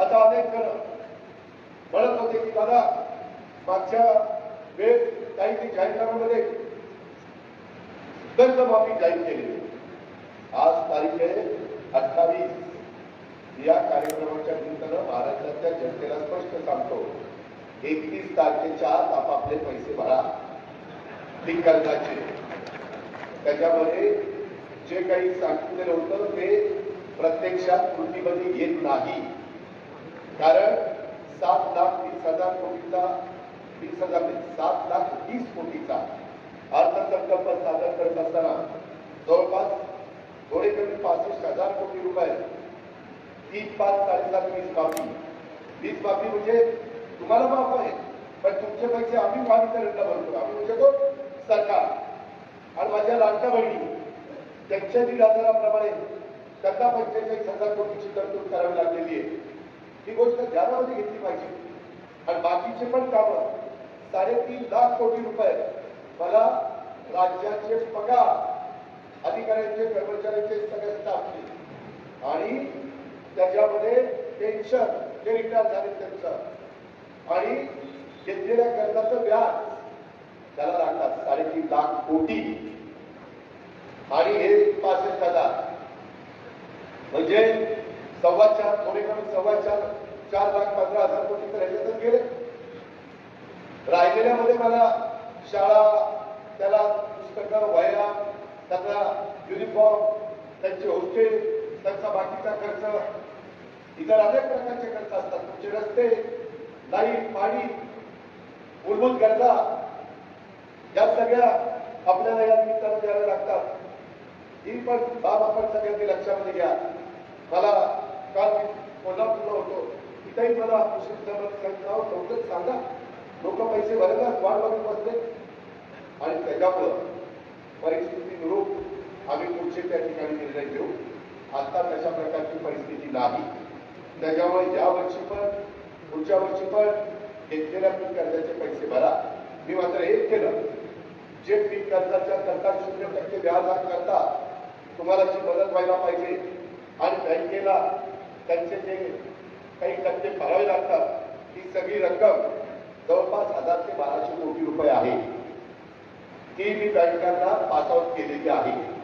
आता अनेक जण म्हणत होते की दादा मागच्या वेळेस काही ती जाहीरनाम्यामध्ये कर्जमाफी जाहीर केली आज तारीख आहे अठ्ठावीस. या कार्यक्रमाच्या निमित्तानं महाराष्ट्रातल्या जनतेला स्पष्ट सांगतो एकतीस तारखेच्या आत आपापले पैसे भरा. ती कर्जाचे त्याच्यामध्ये जे काही सांगितलेलं होतं ते प्रत्यक्षात कृतीमध्ये येत नाही. कारण सात लाख तीस हजार कोटीचा वीस हजार सात लाख तीस कोटीचा अर्थसंकल्प सादर करत असताना जवळपास थोडे कमी पासष्ट हजार कोटी रुपये तीन पाच साडेसात वीस बाबी वीस बाबी म्हणजे तुम्हाला माफ आहे पण तुमचे पैसे आम्ही महावितरणला भरतो. आम्ही म्हणजे तो सरकार आणि माझ्या लाडक्या बहिणी त्यांच्या दीड हजाराप्रमाणे त्यांना पंचेचाळीस हजार कोटीची तरतूद करावी लागलेली आहे. गोष्ट ध्यानामध्ये घेतली पाहिजे. आणि बाकीचे पण कामं साडेतीन लाख कोटी रुपये मला राज्याचे पगार अधिकाऱ्यांचे कर्मचाऱ्यांचे सगळे स्टाफचे आणि त्याच्यामध्ये पेन्शन जे रिटायर झाले त्यांचं. आणि घेतलेल्या कर्जाचं व्याज त्याला लागतात साडेतीन लाख कोटी. आणि हे पासष्ट हजार. म्हणजे सव्वा चार थोडे कमी सव्वा चार चार लाख पंधरा हजार कोटी तर ह्याच्यातच गेले. राहिलेल्यामध्ये मला शाळा त्याला पुस्तकं व्हायला त्यांना युनिफॉर्म त्यांचे हॉस्टेल त्यांचा बाकीचा खर्च इतर अनेक प्रकारचे खर्च असतात. तुमचे रस्ते लाइट पाणी मूलभूत गरजा या सगळ्या आपल्याला या निमित्तानं द्यायला लागतात. ही पण बाब आपण सगळ्यांनी लक्षामध्ये घ्या. मला काल मी कोल्हापूरला होतो. तिथंही मला कृषी हो, लवकर सांगा. लोक पैसे भरतात वाट बघत बसले. आणि त्याच्यामुळं परिस्थिती परिस्थितीनुरूप आम्ही पुढचे त्या ठिकाणी निर्णय घेऊ. आता तशा प्रकारची परिस्थिती नाही. त्याच्यामुळे या वर्षी पण पुढच्या वर्षी पण घेतलेल्या पीक कर्जाचे पैसे भरा. मी मात्र एक केलं. जे पीक कर्जाच्या करता शून्य टक्के व्याज करता तुम्हाला जी मदत व्हायला पाहिजे. आणि बँकेला त्यांचे जे काही टक्के भरावे लागतात ही सगळी रक्कम जवळपास हजार ते बाराशे कोटी रुपये आहे. ती मी बँकांना पास आउट केलेली आहे.